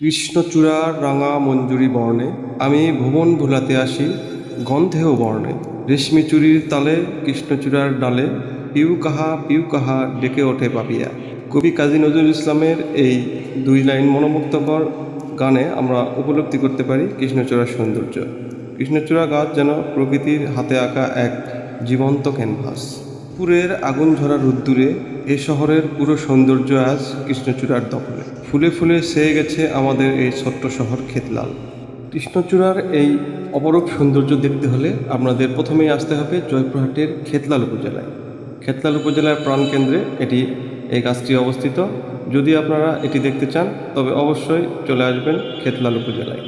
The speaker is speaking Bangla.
কৃষ্ণচূড়ার রাঙা মঞ্জুরি বর্ণে, আমি ভুবন ভুলাতে আসি গন্ধেও বর্ণে। রেশমি চুরির তালে কৃষ্ণচূড়ার ডালে, পিউ কাহা পিউ কাহা ডেকে ওঠে পাপিয়া। কবি কাজী নজরুল ইসলামের এই দুই লাইন মনোমুগ্ধকর গানে আমরা উপলব্ধি করতে পারি কৃষ্ণচূড়ার সৌন্দর্য। কৃষ্ণচূড়া গাছ যেন প্রকৃতির হাতে আঁকা এক জীবন্ত ক্যানভাস। পুরের আগুন ঝরা রোদ্দুরে এ শহরের পুরো সৌন্দর্য আজ কৃষ্ণচূড়ার দখলে। ফুলে ফুলে সেয়ে গেছে আমাদের এই ছোট্ট শহর খেতলাল। কৃষ্ণচূড়ার এই অপরূপ সৌন্দর্য দেখতে হলে আপনাদের প্রথমেই আসতে হবে জয়পুরহাটের খেতলাল উপজেলায়। খেতলাল উপজেলার প্রাণকেন্দ্রে এটি এই গাছটি অবস্থিত। যদি আপনারা এটি দেখতে চান, তবে অবশ্যই চলে আসবেন খেতলাল উপজেলায়।